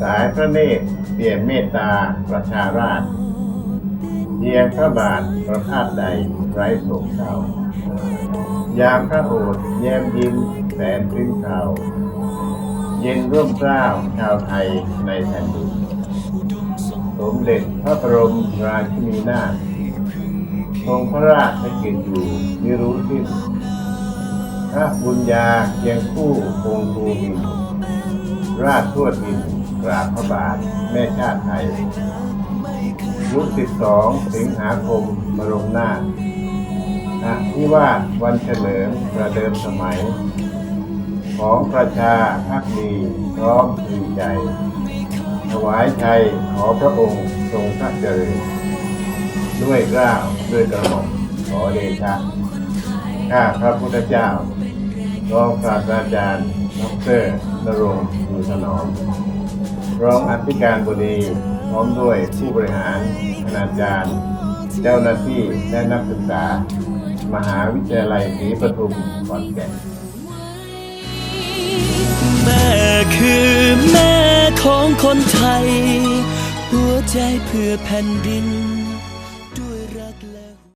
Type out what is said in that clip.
สายพระเนตรเปี่ยมเมตตาประชาราชเยียงพระบาทประพาสใดไร้โศกเศร้ายามพระโอษฐ์แย้มยิ้มแสนพื้นเทาเย็นร่มเกล้าชาวไทยในแผ่นดินสมเด็จพระบรมราชินีนาถทรงพระราชกิจอยู่ไม่รู้สิ้นพระบุญญาเคียงคู่คงภูมินราชทั่วดิน กราบพระบาท แม่ชาติไทยยุค12 สิงหาคมบรมนาถนะที่ว่าวันเฉลิมประเดิมสมัย ของประชาพักดีพร้อมพึงใจ ถวายชัยขอพระองค์ทรงพระเจริญด้วยเกล้าวด้วยกระหม่อมขอเดชะข้าพระพุทธเจ้ารองศาสตราจารย์ดอกเตอรนรงค์มูถนอม รองอธิการบดีพร้อมด้วยผู้บริหารคณาจารย์ เจ้าหน้าที่และนักศึกษา มหาวิทยาลัยศรีปทุมขอนแก่นแม่คือแม่ของคนไทย หัวใจเพื่อแผ่นดิน